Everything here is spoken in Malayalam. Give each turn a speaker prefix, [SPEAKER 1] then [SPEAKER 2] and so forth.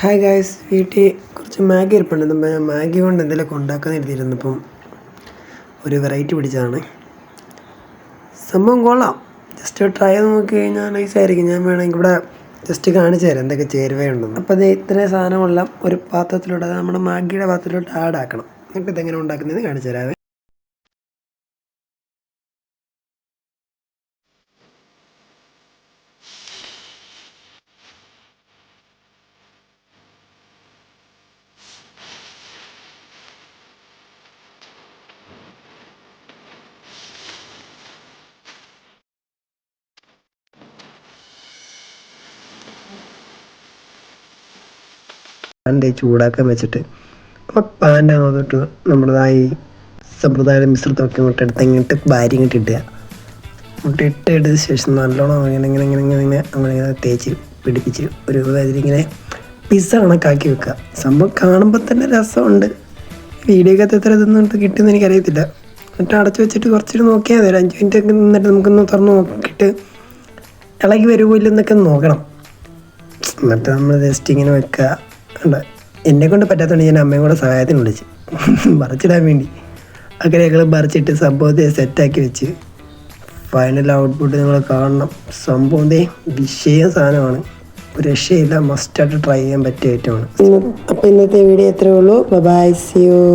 [SPEAKER 1] ഹായ് ഗായ്സ് വീട്ടിൽ കുറച്ച് മാഗി ഇരിപ്പുണ്ട് ഞാൻ മാഗി കൊണ്ട് എന്തെങ്കിലുമൊക്കെ ഉണ്ടാക്കാൻ ഇരുന്നിരുന്നപ്പം ഒരു വെറൈറ്റി പിടിച്ചതാണ്. സംഭവം കൊള്ളാം. ജസ്റ്റ് ട്രൈ ചെയ്ത് നോക്കി കഴിഞ്ഞാൽ നൈസായിരിക്കും ഞാൻ വേണമെങ്കിൽ ഇവിടെ ജസ്റ്റ് കാണിച്ചു തരാം. എന്തൊക്കെ ചേരുവയുണ്ടെന്ന്. അപ്പോൾ അത് ഇത്രയും സാധനമെല്ലാം ഒരു പാത്രത്തിലോട്ട് അത് നമ്മുടെ മാഗിയുടെ പാത്രത്തിലോട്ട് ആഡ് ആക്കണം. എന്നിട്ട് ഇതെങ്ങനെ ഉണ്ടാക്കുന്നത് കാണിച്ചു തരാവേ. പാന്റെ ചൂടാക്കാൻ വെച്ചിട്ട്. അപ്പോൾ പാന്റെ അങ്ങോട്ട് നമ്മളതായി സമ്പ്രദായ മിശ്രിതമൊക്കെ ഇങ്ങോട്ട് എടുത്ത് ഇങ്ങോട്ട് ഭാര്യ ഇങ്ങോട്ട് ഇടുക. ഇങ്ങോട്ട് ഇട്ട് എടുത്ത ശേഷം നല്ലോണം ഇങ്ങനെ ഇങ്ങനെ ഇങ്ങനെ ഇങ്ങനെ ഇങ്ങനെ അങ്ങനെ ഇങ്ങനെ തേച്ച് പിടിപ്പിച്ച് ഒരു ഇങ്ങനെ പിസ്സ കണക്കാക്കി വെക്കുക. സംഭവം കാണുമ്പോൾ തന്നെ രസമുണ്ട്. വീഡിയോ ഒക്കെ എത്ര ഇതൊന്നും കിട്ടുമെന്ന് എനിക്കറിയത്തില്ല. എന്നിട്ട് അടച്ചു വെച്ചിട്ട് കുറച്ചിട്ട് നോക്കിയാൽ മതി. അഞ്ച് മിനിറ്റ് ഒക്കെ നിന്നിട്ട് നമുക്കൊന്ന് തുറന്ന് നോക്കിയിട്ട് ഇളകി വരുമോ ഇല്ലെന്നൊക്കെ നോക്കണം. എന്നിട്ട് നമ്മൾ ജസ്റ്റ് ഇങ്ങനെ വെക്കുക. ഉണ്ട് എന്നെ കൊണ്ട് പറ്റാത്തതുകൊണ്ട് ഞാൻ അമ്മയും കൂടെ സഹായത്തിന് വിളിച്ച്. മറിച്ചിടാൻ വേണ്ടി. അങ്ങനെ ഞങ്ങൾ മറിച്ചിട്ട് സംഭവത്തെ സെറ്റാക്കി വെച്ച്. ഫൈനൽ ഔട്ട്പുട്ട് നിങ്ങൾ കാണണം. സംഭവം വിഷയ സാധനമാണ്. രക്ഷയില്ല. മസ്റ്റായിട്ട് ട്രൈ ചെയ്യാൻ പറ്റിയ ഐറ്റമാണ്. അപ്പോൾ ഇന്നത്തെ വീഡിയോ എത്രയേ ഉള്ളൂ. By C U